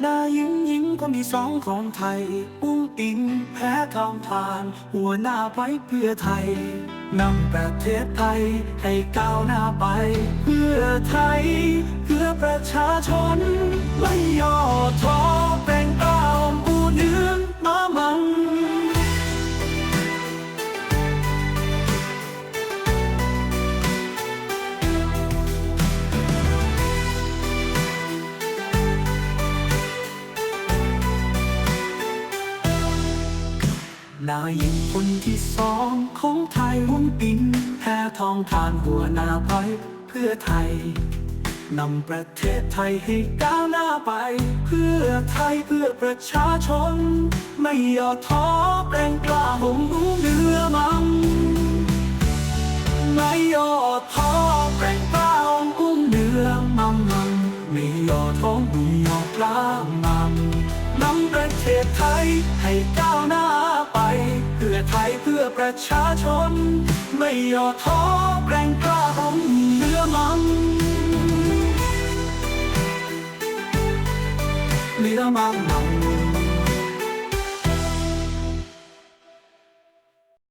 หน้ายิ้มยิ้มก็มีสองของไทย อุ้งอิงแพ้ทองทาน หัวหน้าไปเพื่อไทยนำประเทศไทยให้ก้าวหน้าไป เพื่อไทย เพื่อประชาชนไม่ยอม นายหญิงคนที่สองของไทยหุ้นปินแพ้ทองทานหัวหน้าไปเพื่อไทยนำประเทศไทยให้ก้าวหน้าไป เพื่อไทยเพื่อประชาชน ไม่ย่อท้อแปลงกล้าหงรู้เนื้อมังไม่ย่อท้อแปลงกล้าหงอุ้มเนื้อมังมังไม่ย่อท้อไม่ย่อกล้ามังนำประเทศไทยให้ก้าว ประชาชน ไม่ย่อท้อแรงกล้าหงเนื้อมังเนื้อมังมัง